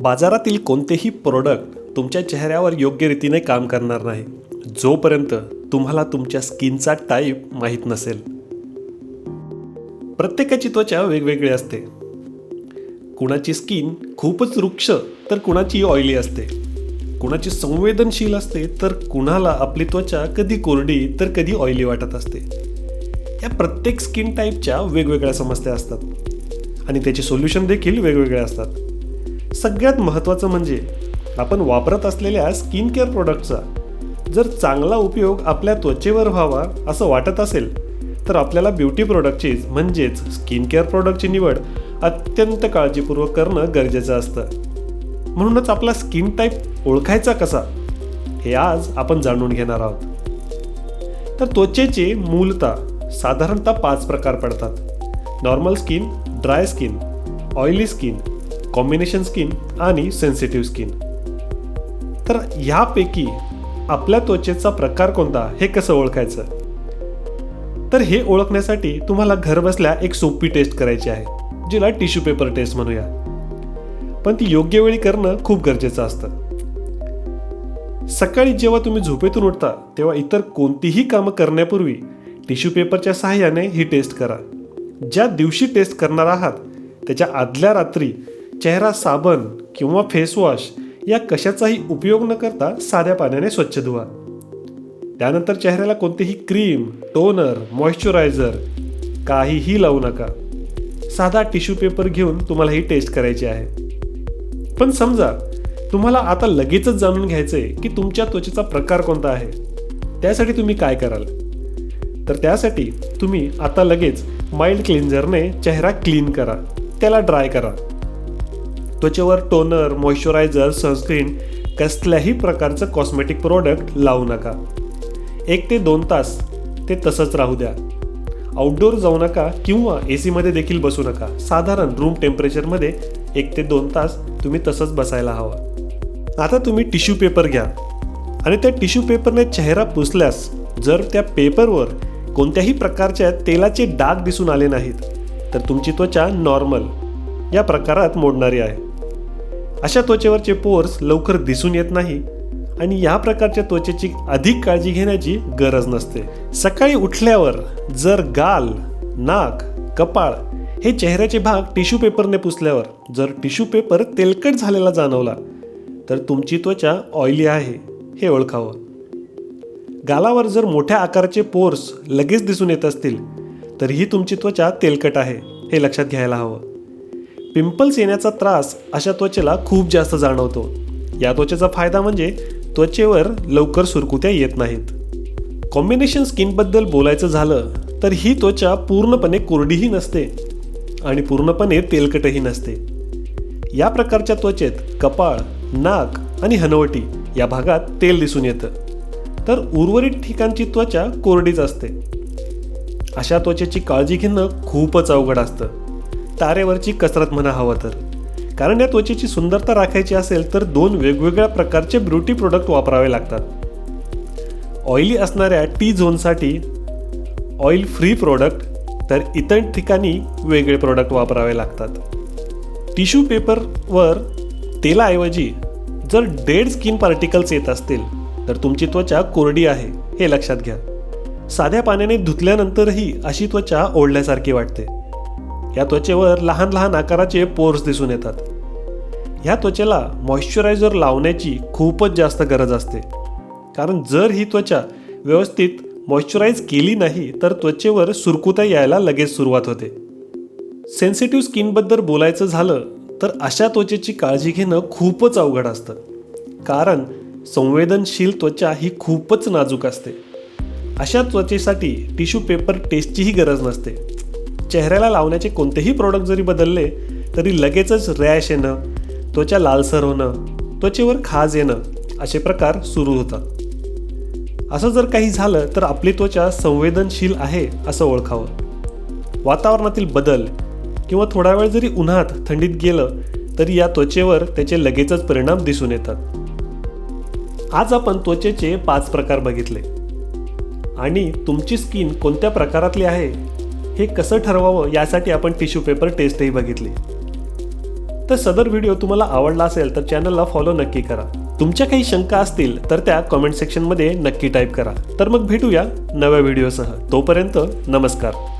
बाजारातील कोणतेही प्रोडक्ट तुमच्या चेहऱ्यावर योग्य रीतीने काम करणार नाही. जोपर्यंत तुम्हाला तुमच्या स्किनचा टाईप माहीत नसेल. प्रत्येकाची त्वचा वेगवेगळी असते. कुणाची स्किन खूपच वृक्ष तर कुणाची ऑइली असते. कुणाची संवेदनशील असते तर कुणाला आपली त्वचा कधी कोरडी तर कधी ऑइली वाटत असते. या प्रत्येक स्किन टाईपच्या वेगवेगळ्या समस्या असतात. आणि त्याचे सोल्युशन देखील वेगवेगळे असतात. सगळ्यात महत्त्वाचं म्हणजे आपण वापरत असलेल्या स्किन केअर प्रोडक्टचा जर चांगला उपयोग आपल्या त्वचेवर व्हावा असं वाटत असेल तर आपल्याला ब्युटी प्रोडक्टची म्हणजेच स्किन केअर प्रोडक्टची निवड अत्यंत काळजीपूर्वक करणं गरजेचं असतं. म्हणूनच आपला स्किन टाईप ओळखायचा कसा हे आज आपण जाणून घेणार आहोत. तर त्वचेचे मूलतः साधारणतः पाच प्रकार पडतात. Normal skin dry skin oily skin combination skin आणि सेन्सिटिव्ह स्किन तर ह्यापैकी आपल्या त्वचेचा प्रकार कोणता हे कसं ओळखायचं? तर हे ओळखण्यासाठी तुम्हाला घरबसल्या एक सोपी टेस्ट करायची आहे जिला टिश्यू पेपर टेस्ट म्हणूया. पण ती योग्य वेळी करणं खूप गरजेचं असतं. सकाळी जेव्हा तुम्ही झोपेतून उठता तेव्हा इतर कोणतीही कामं करण्यापूर्वी टिश्यू पेपरच्या सहाय्याने ही टेस्ट करा. ज्या दिवशी टेस्ट करणार आहात त्याच्या आदल्या रात्री चेहरा साबण किंवा फेसवॉश या कशाचाही उपयोग न करता साध्या पाण्याने स्वच्छ धुवा. त्यानंतर चेहऱ्याला कोणतेही क्रीम टोनर मॉइश्चरायझर काहीही लावू नका. साधा टिश्यू पेपर घेऊन तुम्हाला ही टेस्ट करायची आहे. पण समजा तुम्हाला आता लगेचच जाणून घ्यायचं आहे की तुमच्या त्वचेचा प्रकार कोणता आहे. त्यासाठी तुम्ही काय कराल? तर त्यासाठी तुम्ही आता लगेच माइल्ड क्लिन्झरने चेहरा क्लीन करा. त्याला ड्राय करा. त्वचेवर टोनर मॉइश्चरायझर सनस्क्रीन कसल्याही प्रकारचं कॉस्मेटिक प्रोडक्ट लावू नका. एक ते दोन तास ते तसंच राहू द्या. आउटडोअर जाऊ नका किंवा ए सीमध्ये देखील बसू नका. साधारण रूम टेम्परेचरमध्ये एक ते दोन तास तुम्ही तसंच बसायला हवा. आता तुम्ही टिश्यू पेपर घ्या. आणि त्या टिश्यू पेपरने चेहरा पुसल्यास जर त्या पेपरवर कोणत्याही प्रकारच्या तेलाचे डाग दिसून आले नाहीत तर तुमची त्वचा नॉर्मल या प्रकारात मोडणारी आहे. अशा त्वचेवरचे पोर्स लवकर दिसून येत नाही आणि या प्रकारच्या त्वचेची अधिक काळजी घेण्याची गरज नसते. सकाळी उठल्यावर जर गाल नाक कपाळ हे चेहऱ्याचे भाग टिश्यू पेपरने पुसल्यावर जर टिश्यू पेपर तेलकट झालेला जाणवला तर तुमची त्वचा ऑइली आहे हे ओळखावं. गालावर जर मोठ्या आकाराचे पोर्स लगेच दिसून येत असतील तर ही तुमची त्वचा तेलकट आहे हे लक्षात घ्यायला हवं. पिंपल्स येण्याचा त्रास अशा त्वचेला खूप जास्त जाणवतो. या त्वचेचा फायदा म्हणजे त्वचेवर लवकर सुरकुत्या येत नाहीत. कॉम्बिनेशन स्किनबद्दल बोलायचं झालं तर ही त्वचा पूर्णपणे कोरडीही नसते आणि पूर्णपणे तेलकटही नसते. या प्रकारच्या त्वचेत कपाळ नाक आणि हनवटी या भागात तेल दिसून येतं. तर उर्वरित ठिकाणची त्वचा कोरडीच असते. अशा त्वचेची काळजी घेणं खूपच अवघड असतं. तारेवरची कसरत म्हणा हवं तर. कारण या त्वचेची सुंदरता राखायची असेल तर दोन वेगवेगळ्या प्रकारचे ब्युटी प्रोडक्ट वापरावे लागतात. ऑइली असणाऱ्या टी झोनसाठी ऑइल फ्री प्रोडक्ट तर इतर ठिकाणी वेगळे प्रोडक्ट वापरावे लागतात. टिश्यू पेपरवर तेलाऐवजी जर डेड स्किन पार्टिकल्स येत असतील तर तुमची त्वचा कोरडी आहे हे लक्षात घ्या. साध्या पाण्याने धुतल्यानंतरही अशी त्वचा ओढल्यासारखी वाटते. या त्वचेवर लहान लहान आकाराचे पोर्स दिसून येतात. ह्या त्वचेला मॉइश्चरायझर लावण्याची खूपच जास्त गरज असते. कारण जर ही त्वचा व्यवस्थित मॉइश्चराईज केली नाही तर त्वचेवर सुरकुत्या यायला लगेच सुरुवात होते. सेन्सिटिव्ह स्किनबद्दल बोलायचं झालं तर अशा त्वचेची काळजी घेणं खूपच अवघड असतं. कारण संवेदनशील त्वचा ही खूपच नाजूक असते. अशा त्वचेसाठी टिश्यू पेपर टेस्टचीही गरज नसते. चेहऱ्याला लावण्याचे कोणतेही प्रोडक्ट जरी बदलले तरी लगेचच रॅश येणं त्वचा लालसर होणं त्वचेवर खाज येणं असे प्रकार सुरू होतात. असं जर काही झालं तर आपली त्वचा संवेदनशील आहे असं ओळखावं. वातावरणातील बदल किंवा थोडा वेळ जरी उन्हात थंडीत गेलं तरी या त्वचेवर त्याचे लगेचच परिणाम दिसून येतात. आज आपण त्वचेचे पाच प्रकार बघितले. आणि तुमची स्किन कोणत्या प्रकारातली आहे हे कसं ठरवावं यासाठी आपण टिश्यू पेपर टेस्टही बघितली. तर सदर व्हिडिओ तुम्हाला आवडला असेल तर चॅनलला फॉलो नक्की करा. तुमच्या काही शंका असतील तर त्या कमेंट सेक्शनमध्ये नक्की टाईप करा. तर मग भेटूया नव्या व्हिडिओसह. तोपर्यंत नमस्कार.